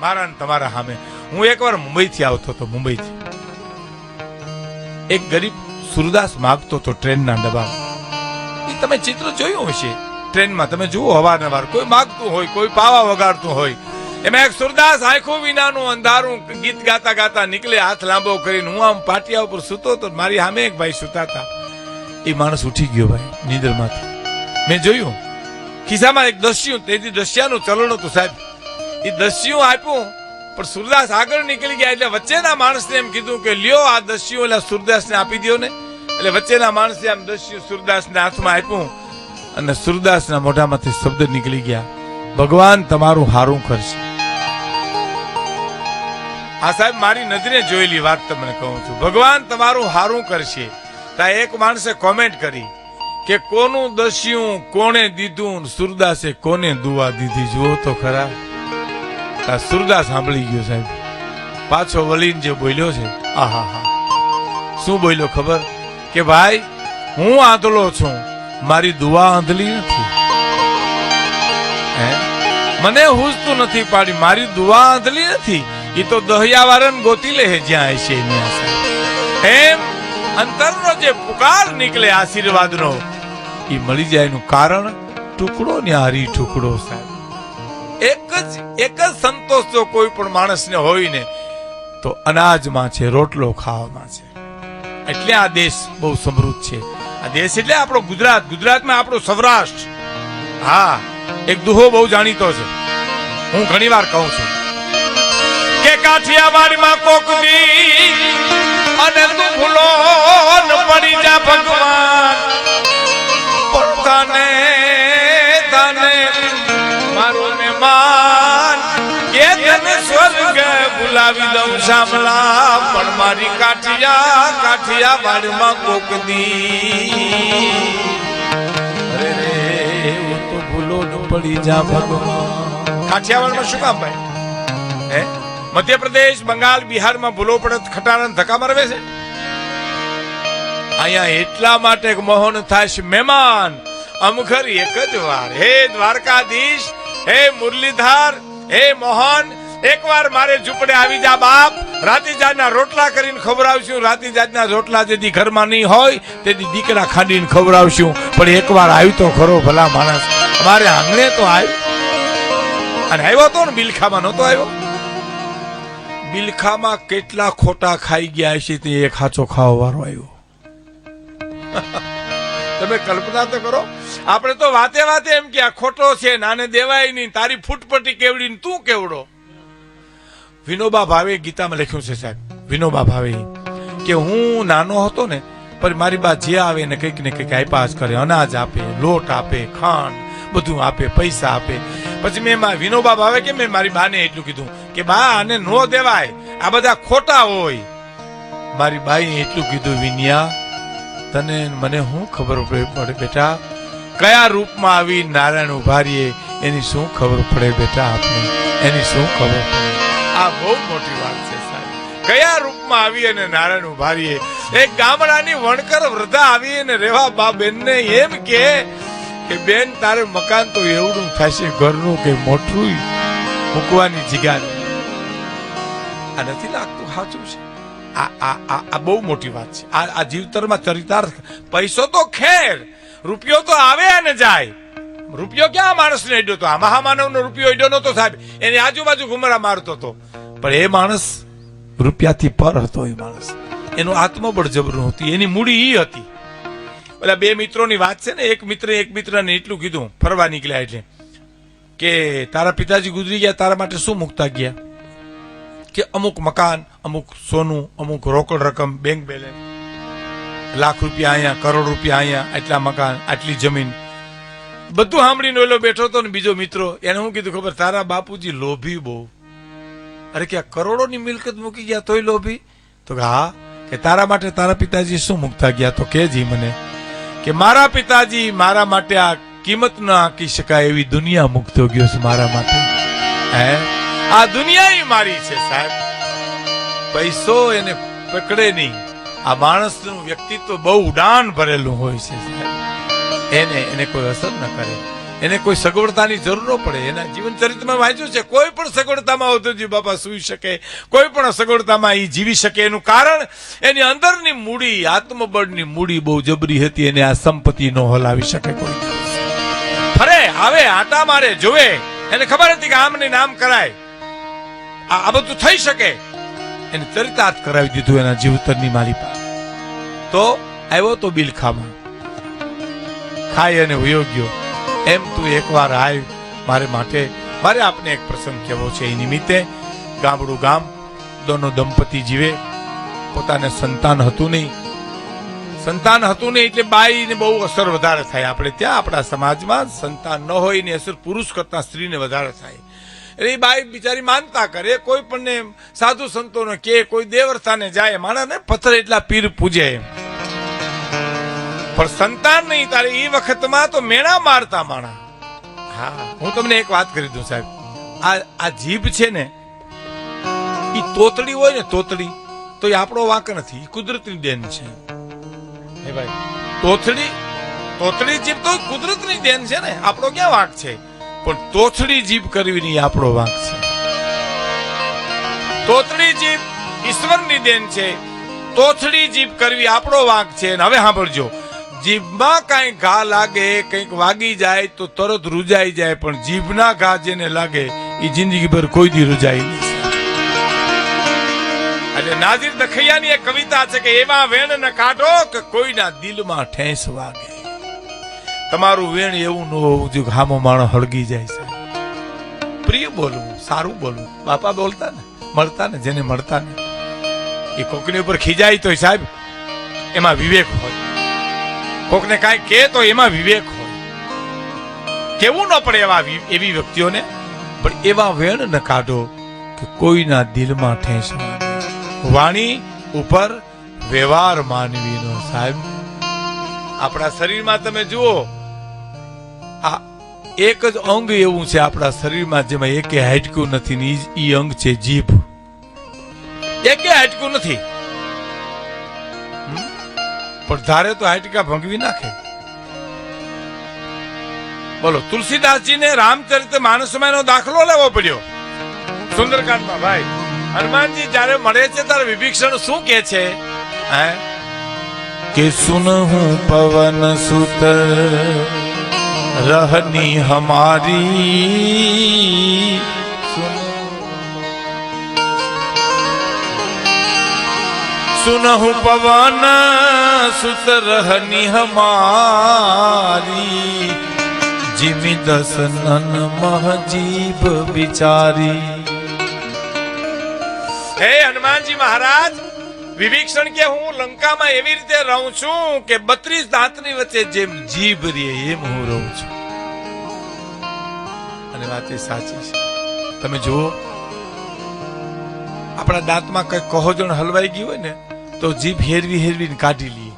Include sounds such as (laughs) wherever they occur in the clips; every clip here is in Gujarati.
મારા તમારા સામે. હું એકવાર મુંબઈથી આવતો હતો, મુંબઈથી. એક ગરીબ સુરદાસ માગતો હતો ટ્રેનના ડબ્બામાં. એ તમે ચિત્ર જોયું હશે? ટ્રેનમાં તમે જુઓ અવારનવાર. કોઈ માગતું હોય, કોઈ પાવા વગાડતું હોય. એમાં એક સુરદાસ આંખો વિનાનું અંધારું ગીત ગાતા ગાતા નીકળે, હાથ લાંબો કરીને. હું આમ પાટિયા ઉપર સૂતો તો મારી સામે એક ભાઈ સૂતા હતા. એ માણસ ઉઠી ગયો ભાઈ, નીંદરમાંથી. મેં જોયું. ખિસ્સામાં એક દસ્યું, તેથી દસ્યાનું ચલણ હતું સાહેબ. એ દસ્યું આપ્યું, પણ સુરદાસ આગળ નીકળી ગયા એટલે વચ્ચેના માણસને એમ કીધું કે લ્યો આ દસ્યું એટલે સુરદાસને આપી દો ને એટલે વચ્ચેના માણસે આમ દસ્યું સુરદાસને હાથમાં આપ્યું અને સુરદાસના મોઢામાંથી શબ્દ નીકળી ગયા, ભગવાન તમારું હારું કરશે. આ સાહેબ, મારી નજરે જોયેલી વાત તમને કહું છું. ભગવાન તમારું હારું કરશે. ત્યાં એક માણસે કોમેન્ટ કરી કે, કોનું દસ્યું કોણે દીધું સુરદાસે કોને દુવા દીધી? જુઓ તો ખરા. આ સુરદાસ સાંભળી ગયો સાહેબ. પાછો વલીન જે બોલ્યો છે. આહા હા. શું બોલ્યો ખબર? કે ભાઈ હું આંધળો છું. મારી દુવા આંધળી નથી. હે? મને હુજતું નથી પાડી. મારી દુવા આંધળી નથી. એ તો દહિયાવાળાને ગોતી લે જ્યાં છે એમ અંતરનો જે પુકાર નીકળે આશીર્વાદનો એ મળી જાય એનું કારણ ટુકડો ને હારી ટુકડો સાહેબ. એક જ એક જ સંતોષ જો કોઈ પણ માણસને હોય ને, તો અનાજમાં છે, રોટલો ખાવામાં છે. એટલે આ દેશ બહુ સમૃદ્ધ છે. આ દેશ એટલે આપણો ગુજરાત. ગુજરાતમાં આપણો સૌરાષ્ટ્ર. હા, એક દુહો બહુ જાણીતો છે. હું ઘણી વાર કહું છું. કે કાઠિયાવાડમાં કોક દી અને ભૂલો પડી જા ભગવાન. પણ સ્વર્ગ બોલાવી દઉં શામલા પણ મારી કાઠિયા કાઠિયાવાડમાં કોક દી. અરે રે, હું તો ભૂલો ન પડી જા ભગવાન. કાઠિયાવાડમાં શું કામ ભાઈ? હે? મધ્યપ્રદેશ, બંગાળ, બિહારમાં ભૂલો પડે તો ધક્કા મારવે છે? અહીંયા એટલા માટે મોહન થાય છે મહેમાન. અમખર એક જ વાર. હે દ્વારકાધીશ, હે મુરલીધર, હે મોહન એકવાર મારે ઝૂંપડે આવી જા બાપ. રાતીજાના રોટલા કરીને ખવડાવશું. રાતીજાના રોટલા જેથી ઘરમાં નહીં હોય, તેથી દીકરા ખાંડીને ખવડાવશું. પણ એકવાર આવ્યું તો ખરો ભલા માણસ. મારે આંગણે તો આવ્યું. અને આવ્યો તો ને, બિલખામાં નહોતો આવ્યો. બિલખામાં કેટલા ખોટા ખાઈ ગયા હશે તે એક હાચો ખાવા વાળો આવ્યો. (laughs) તમે કલ્પના તો કરો. આપણે તો વાતે વાતે એમ કે ખોટો છે નાને દેવાય નહીં. તારી ફૂટપટ્ટી કેવડી તું કેવડો? વિનોબા ભાવે ગીતામાં લખ્યું છે સાહેબ, વિનોબા ભાવે કે હું નાનો હતો ને, પણ મારી બા જે આવે ને કંઈક ને કંઈક આપ્યા જ કરે, અનાજ આપે, લોટ આપે, ખાંડ, બધું આપે, પૈસા આપે. પછી મેં મા- વિનોબા ભાવે કે મેં મારી બાને એટલું કીધું, કે બા, આને નો દેવાય, આ બધા ખોટા હોય. મારી બાઈએ એટલું કીધું, વિનિયા, તને મને શું ખબર પડે પડે બેટા? કયા રૂપમાં આવી નારાયણ ઉભારીએ, એની શું ખબર પડે બેટા આપને? એની શું ખબર પડે? આ બહુ મોટી વાત છે સાહેબ. કયા રૂપમાં આવી અને નારાયણ ઉભારીએ? એક ગામડાની વણકર વૃદ્ધા આવી અને રેવા બા બેનને એમ કે કે, બેન, તારે મકાન તો એવડું થશે, ઘરનું કે મોટું મૂકવાની જગ્યા. આ નથી લાગતું, સાચું છે? આ આ આ બહુ મોટી વાત છે. આ આ જીવતરમાં ચરિતાર્થ. પૈસો તો ખેર, રૂપિયો તો આવે અને જાય. રૂપિયો ક્યાં માણસને અડ્યો તો? આ મહામાનવનો રૂપિયો અડ્યો નતો સાહેબ. એની આજુબાજુ ઘુમરા મારતો હતો. પણ એ માણસ રૂપિયાથી પર હતો એ માણસ. એનું આત્મબળ જબરું હતું. એની મૂડી ઈ હતી. ઓલા બે મિત્રોની વાત છે ને, એક મિત્રે એક મિત્રને એટલું કીધું, ફરવા નીકળ્યા એટલે, કે તારા પિતાજી ગુજરી ગયા, તારા માટે શું મૂકતા ગયા? કે અમુક મકાન, અમુક સોનું, અમુક રોકડ રકમ બેંક બેલેન્સ લાખ રૂપિયા અહીંયા, કરોડ રૂપિયા અહીંયા, આટલા મકાન, આટલી જમીન બધું સાંભળીને ઓલો બેઠો હતો ને બીજો મિત્રો, એને હું કીધું, ખબર, તારા બાપુજી લોભી બહુ. અરે, કે આ કરોડોની મિલકત મૂકી ગયા તોય લોભી? તો કે, હા, કે તારા માટે તારા પિતાજી શું મૂકતા ગયા? તો કેજી મને, કે મારા પિતાજી મારા માટે આ કિંમત ન આંકી શકાય એવી દુનિયા મૂકતો ગયો છે મારા માટે. હે? આ દુનિયા મારી છે, સાહેબ. પૈસો એને પકડે નહીં. આ માણસનું વ્યક્તિત્વ બહુ ઉડાન ભરેલું હોય છે, સાહેબ. એને એને કોઈ અસર ન કરે. એને કોઈ સગવડતાની જરૂર ન પડે. એના જીવન ચરિત્રમાં વાંચ્યું છે, કોઈ પણ સગવડતામાં અવધૂતજી બાપા સુઈ શકે, કોઈ પણ સગવડતામાં એ જીવી શકે. એનું કારણ, એની અંદરની મૂડી, આત્મબળની મૂડી બહુ જબરી હતી, એને આ સંપત્તિ નો હલાવી શકે કોઈ. ફરે, આવે, આટા મારે, જોવે. એને ખબર હતી કે આમ ને નામ કરાય. આ આ બધું થઈ શકે. એને ચરિતાર્થ કરાવી દીધું એના જીવતરની મારી પાસે તો આવ્યો તો બિલખામાં. ખાઈ અને ઉયોગ્યો ગયો. એમ તું એકવાર આવ મારે માટે. મારે આપને એક પ્રસંગ કહેવો છે. એ નિમિત્તે ગામડું ગામ દોનો દંપતી જીવે. પોતાને સંતાન હતું નહીં. સંતાન હતું નહીં એટલે બાઈને બહુ અસર વધારે થાય. આપણે ત્યાં આપણા સમાજમાં સંતાન ન હોય એની અસર પુરુષ કરતા સ્ત્રીને વધારે થાય. એટલે એ બાઈ બિચારી માનતા કરે, કોઈ પણ સાધુ સંતોને કે, કોઈ દેવસ્થાને જાય, માણસને પથ્થર એટલા પીર પૂજે. એમ પણ સંતાન નહીં તારે એ વખતમાં તો મેણા મારતા માણા. હા, હું તમને એક વાત કરી દઉં સાહેબ. આ આ જીભ છે ને એ તોતડી હોય ને તોતડી તો એ આપણો વાંક નથી એ કુદરતની દેન છે. હે ભાઈ તોતડી તોતડી જીભ તો કુદરતની દેન છે ને, આપણો ક્યાં વાંક છે? પણ તોથડી જીભ કરવી નહીં આપણો વાંક છે. તોતડી જીભ ઈશ્વરની દેન છે તોથડી જીભ કરવી આપણો વાંક છે, અને હવે સાંભળજો જીભમાં કાંઈ ઘા લાગે, કંઈક વાગી જાય તો તરત રૂજાઈ જાય, પણ જીભના ઘા જેને લાગે એ જિંદગીભર કોઈ દી રૂજાય નહીં એટલે નાઝીર દખૈયાની એક કવિતા છે કે એવા વેણ ન કાઢો કે કોઈના દિલમાં ઠેંસ વાગે. તમારું વેણ એવું ન હોવું જોઈએ ઘામો માણસ હળગી જાય સાહેબ પ્રિય બોલવું, સારું બોલવું. બાપા બોલતા ને, મળતા ને, જેને મળતા ને. એ કોકની ઉપર ખીજાય તો સાહેબ, એમાં વિવેક હોય. કોકને કાંઈ કહે તો એમાં વિવેક હોય. કેવું ન પડે એવા એવી વ્યક્તિઓને? પણ એવા વેણ ન કાઢો કે કોઈના દિલમાં ઠેસ વાણી ઉપર વ્યવહાર માનવીનો સાહેબ. આપણા શરીરમાં તમે જુઓ, આ એક જ અંગ એવું છે આપણા શરીરમાં જેમાં એકે હાડકું નથી ને ઈ અંગ છે જીભ. એકે હાડકું નથી? પણ ધારે તો હાટકા ભંગવી નાખે. બોલો, તુલસીદાસજીને રામચરિત માનસમાં એનો દાખલો લેવો પડ્યો. સુંદરકાંડમાં, ભાઈ. હનુમાનજી જ્યારે મળે છે, ત્યારે વિભીક્ષણ શું કે છે? હે? કે સુન હું પવન સુત, રહની હમારી સુનહુ પવન સુતરહની હમારી જીમી દસનન મહજીબ બિચારી હે હનુમાનજી મહારાજ વિભીક્ષણ કે હું લંકામાં એવી રીતે રહું છું કે બત્રીસ દાંતની વચ્ચે જેમ જીભ રે એમ હું રહું છું અને વાત એ સાચી છે. તમે જુઓ, આપણા દાંતમાં કઈ કહોજણ હલવાઈ ગયું હોય ને તો જીભ હેરવી હેરવીને કાઢી લઈએ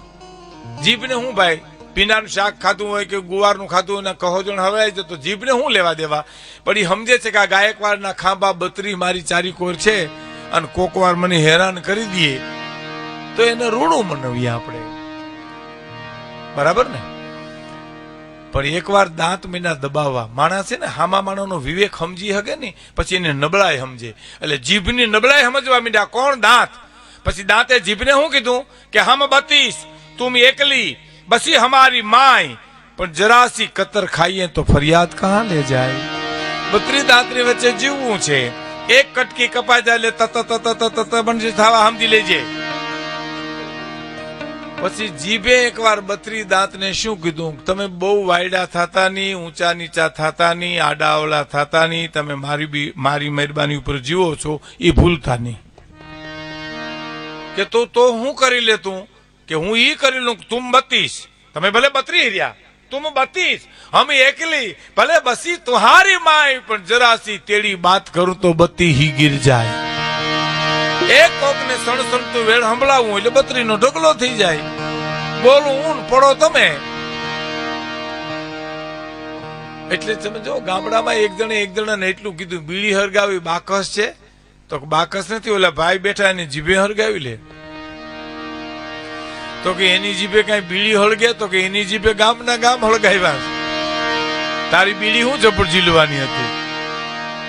જીભને હું ભાઈ પીનાનું શાક ખાધું હોય કે ગુવારનું ખાધું હોય ને કહોજણ હલવાઈ જાય તો જીભને હું લેવા દેવા? પણ એ સમજે છે કે આ ગાયકવાડના ખાંભા બત્રી મારી ચારી કોર છે અને કોકવાર મને હેરાન કરી દઈએ તો એને ઋણું મનાવીએ આપણે. બરાબર ને? પણ એકવાર દાંત મહિના દબાવવા. માણસ છે ને, હામા માણસનો વિવેક સમજી શકે ને પછી એને નબળાઈ સમજે. એટલે જીભની નબળાઈ સમજવા મીડા કોણ દાંત? પછી દાંતે જીભને શું કીધું કે હમ બતીસ તું એકલી, બસી હમારી માય પણ જરાસી કતર ખાઈએ તો ફરિયાદ કહાં લે જાય? બત્રી દાંતની વચ્ચે જીવવું છે. એક કટકી કપાઈ જાય એટલે તત તત તત તત બનશે. થવા સમજી લેજે. પછી જીભે એકવાર બત્રી દાંતને શું કીધું? તમે બહુ વાયડા થતા નહીં, ઊંચા નીચા થતા નહીં, આડા અવલા થતા નહીં, તમે મારી બી, મારી મહેરબાની ઉપર જીવો છો, એ ભૂલતા નહીં. કે તું તો હું કરી લે તું? કે હું ઈ કરી લઉં તુમ બતીશ? તમે ભલે બતરી રહ્યા. તુમ બતીશ. હમ એકલી. ભલે બસી તુહારી માય, પણ જરાસી તેડી બાત કરું તો બત્તી હી ગીર જાય. એક કોક ને સણસણતું વેળ સંભળાવું એટલે બત્રીનો ઢગલો થઈ જાય. બોલું, ઊન પડો તમે. એટલે તમે જો ગામડામાં એક જણે એક જણાને એટલું કીધું, બીડી હરગાવી, બાકસ છે. તો બાકસ નથી, ઓલા ભાઈ બેઠા એની જીભે હળગાવી લે. તો કે એની જીભે કઈ બીડી હળગે, તો કે એની જીભે ગામના ગામ હળગાવ્યા તારી બીડી હું જબર ઝીલવાની હતી?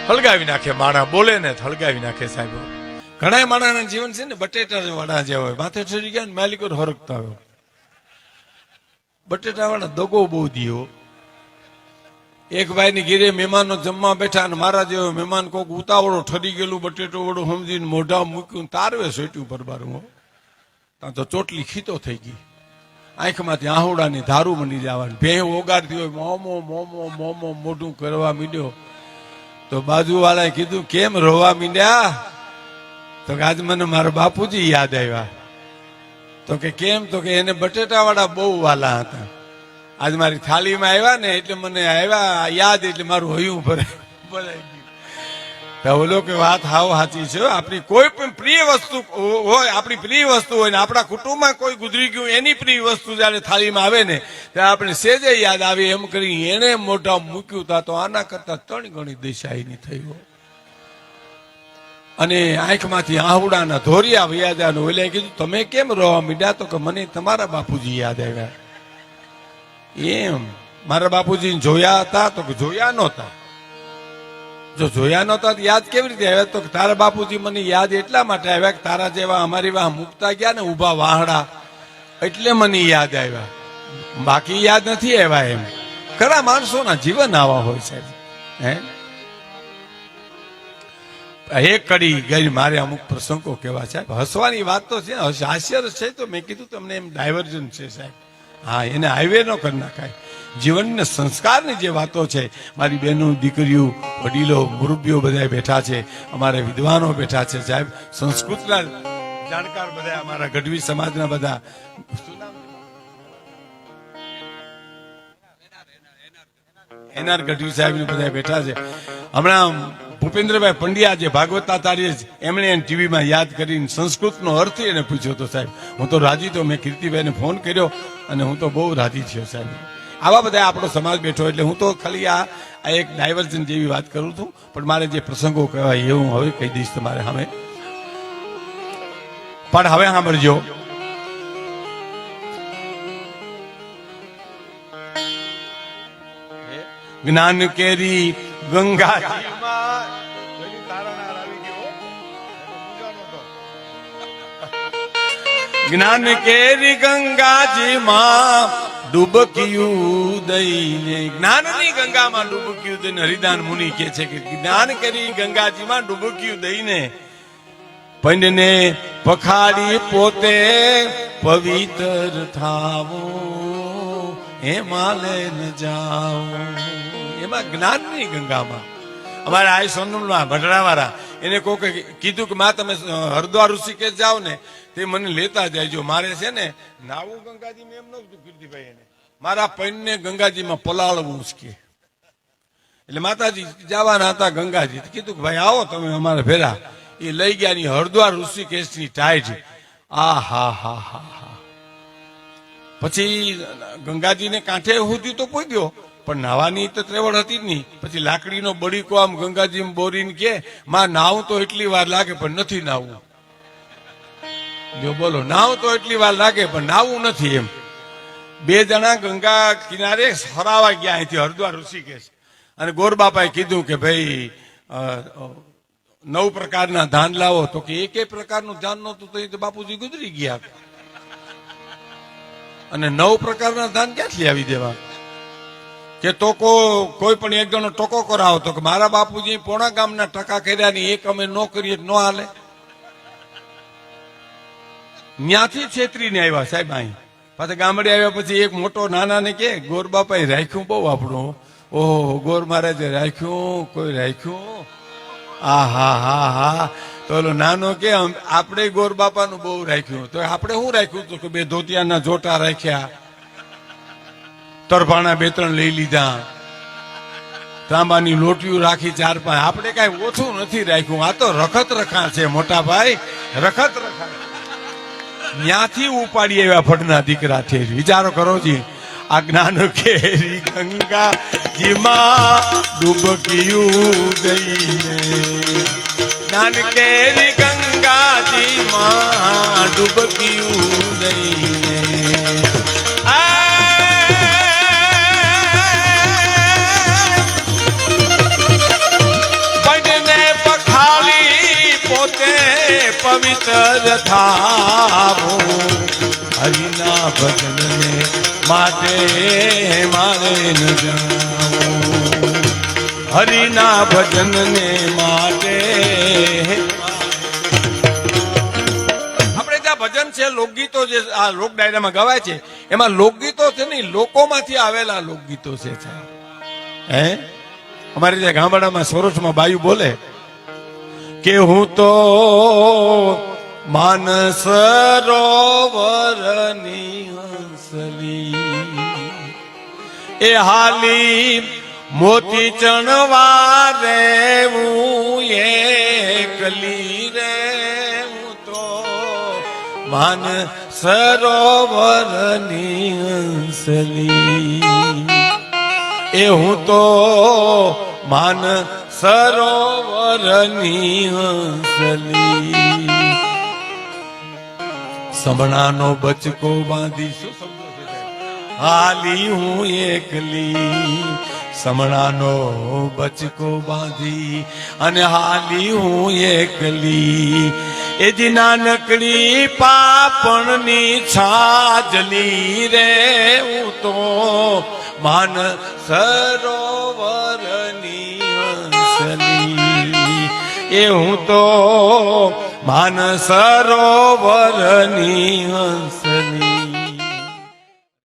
હળગાવી નાખે માણા, બોલે ને હળગાવી નાખે સાહેબ. ઘણા માણાના જીવન છે ને બટેટા વાળા જેવા હોય, માથે ચડી ગયા ને માલિકો હરકતા હોય. બટેટા વાળા દગો બહુ દીયો. એક ભાઈ ની ઘીરે મહેમાનો જમવા બેઠા અને મારા જેવો મહેમાન કોક ઉતાવળો ઠરી ગયેલું, બટેટો વડું સમજીને મોઢા મૂક્યું, તારવે સોટ્યું પરબારું. ત્યાં તો ચોટલી ખીતો થઈ ગઈ. આંખમાંથી આહુડાની ધારું મંડી જવાની. ભેં ઓગાડતી હોય મોમો મોમો મોમો, મોઢું કરવા મીડ્યો. તો બાજુવાળાએ કીધું, કેમ રોવા મીડ્યા? તો કે, આજ મને મારા બાપુજી યાદ આવ્યા. તો કે, કેમ? તો કે, એને બટેટાવાળા બહુ વાલા હતા. આજ મારી થાળીમાં આવ્યા ને એટલે મને આવ્યા યાદ એટલે મારું હયું ભરાય ભરાઈ ગયું. ઓલો કે વાત હાવ સાચી છે આપણી કોઈ પણ પ્રિય વસ્તુ હોય, આપણી પ્રિય વસ્તુ હોય ને આપણા કુટુંબમાં કોઈ ગુજરી ગયું, એની પ્રિય વસ્તુ જયારે થાળીમાં આવે ને, ત્યારે આપણે સેજે યાદ આવે એમ કરી એને મોઢા મૂક્યું તા તો આના કરતા ત્રણ ગણી દિશાની થઈ હોય અને આંખમાંથી આહુડાના ધોરિયા વ્યાજાનું એટલે કીધું, તમે કેમ રોવા મીડ્યા તો કે, મને તમારા બાપુજી યાદ આવ્યા. એમ. મારા બાપુજી જોયા હતા તો જોયા નહોતા. જો જોયા નહોતા યાદ કેવી રીતે આવ્યા? તો તારા બાપુજી મને યાદ એટલા માટે આવ્યા કે તારા જેવા અમારી વાહ મુકતા ગયા ને ઊભા વાહડા. એટલે મને યાદ આવ્યા. બાકી યાદ નથી આવ્યા એમ. ખરા માણસોના જીવન આવા હોય સાહેબ હે? એક કડી ગઈ મારે અમુક પ્રસંગો કેવા સાહેબ. હસવાની વાત તો છે હસ- હાસ્ય છે તો મેં કીધું તમને એમ ડાયવર્જન છે સાહેબ. હા, એને હાઈવે નો કરી નાખાય. જીવનને સંસ્કારની જે વાતો છે, મારી બહેનો, દીકરીઓ, વડીલો મુરબ્બીઓ બધા બેઠા છે, અમારા વિદ્વાનો બેઠા છે, સાહેબ. સંસ્કૃતના જાણકાર બધા અમારા ગઢવી સમાજના બધા. એનઆર ગઢવી સાહેબ બધા બેઠા છે. હમણાં ભૂપેન્દ્રભાઈ પંડ્યા જે ભાગવતાચાર્ય છે, એમણે ટીવીમાં યાદ કરીને સંસ્કૃતનો અર્થ એને પૂછ્યો હતો સાહેબ. હું તો રાજી તો મેં કીર્તિભાઈને ફોન કર્યો અને હું તો બહુ રાજી થયો સાહેબ. આવા બધા આપણો સમાજ બેઠો એટલે હું તો ખાલી આ આ એક ડાયવર્ઝન જેવી વાત કરું છું પણ મારે જે પ્રસંગો કહેવાય એ હું હવે કહી દઈશ તમારે સામે. પણ હવે સાંભળજો. જ્ઞાન કેરી જ્ઞાન કેરી ગંગાજીમાં ડૂબક્યું દઈને. જ્ઞાનની ગંગામાં ડૂબક્યું દઈને હરિદાન મુનિ કે છે કે જ્ઞાન કરી ગંગાજીમાં ડૂબક્યું દઈને. પંડને પખાડી પોતે પવિત્ર થાવો, એમાં લઈને જાઓ. એમાં જ્ઞાનની ગંગામાં. અમારા આ સોનમમાં ભટરાવાળા, એને કોઈ કીધું કે, માં, તમે હરદ્વાર ઋષિકેશ જાઓ ને, તે મને લેતા જાયજો મારે છે ને, નાવું ગંગાજી મેં એમ નતું કીર્તિભાઈ એને. મારા પૈનને ગંગાજીમાં પલાળવું કે એટલે માતાજી જવાના હતા ગંગાજી. કીધું કે, ભાઈ, આવો તમે અમારા ભેરા એ લઈ ગયા ની, હરદ્વાર ઋષિકેશની ટાઈજ આ હા હા હા હા પછી ગંગાજીને કાંઠે સુધી તો પહોંચ્યો પણ નાવાની તો ત્રેવડ હતી જ નહીં. પછી લાકડીનો બળીકો આમ ગંગાજી બોરીને કે, માં નાવ તો એટલી વાર લાગે પણ નથી નાવું જો બોલો નાવ તો એટલી વાર લાગે પણ નાવું નથી એમ. બે જણા ગંગા કિનારે હરાવા ગયા અહીંથી હરદ્વાર ઋષિકેશ. અને ગોરબાપાએ કીધું કે, ભાઈ નવ પ્રકારના ધાન લાવો. તો કે, એક પ્રકારનું ધાન નહોતું તો એ તો બાપુજી ગુજરી ગયા અને નવ પ્રકારના ધાન ક્યાંથી આવી દેવા? કે ટોકો, કોઈ પણ એક જણો ટોકો કરાવો તો કે મારા બાપુજી પોણા ગામના ટકા કર્યા ની એક અમે ન ન હાલે. ન્યાથી છેતરીને આવ્યા સાહેબ અહીં. પાછા ગામડે આવ્યા પછી એક મોટો નાના ને કે, ગોર બાપાએ રાખ્યું બહુ આપણું. ઓહો, ગોર મહારાજે રાખ્યું, કોઈ રાખ્યું? આ હા હા. હા તો ઓલો નાનો કે આપણે ગોર બાપાનું બહુ રાખ્યું. તો આપણે શું રાખ્યું તો કે બે ધોતિયાના જોટા રાખ્યા. તરફાણા બે ત્રણ લઈ લીધા. તાંબાની લોટીઓ રાખી ચાર પાંચ. આપણે કઈ ઓછું નથી રાખ્યું. આ તો રખત રખા છે, મોટા ભાઈ. રખત રખા ત્યાંથી ઉપાડી એવા ફટના દીકરા છે વિચારો કરો જી. આ જ્ઞાન કેરી ગંગા જીમાં ડૂબક્યું દઈને. જ્ઞાન કેરી ગંગા જીમાં ડૂબક્યું દઈને. પવિત્ર થાવો. હરિના ભજનને માટે મારે ન જાવું. હરિના ભજનને માટે આપણે ત્યાં ભજન છે, લોકગીતો જે આ લોક ડાયરામાં ગવાય છે, એમાં લોકગીતો છે નહીં લોકોમાંથી આવેલા લોકગીતો છે હે? અમારે ત્યાં ગામડામાં સોરઠમાં બાયુ બોલે કે હું તો માનસ રોવરની હંસલી. એ હાલી મોતી ચણવા રે હું એકલી રે હું તો માન સરોવરની હંસલી. એ હું તો માન સરોવરની હસલી. સમણાનો બચકો બાંધી શું શબ્દો હાલી હું એકલી. સમણાનો બચકો બાંધી અને હાલી હું એકલી. એ જ નાનકડી પાપણની છાજલી રે હું તો માન સરોવરની એ હું તો માન સરોવરની હંસલી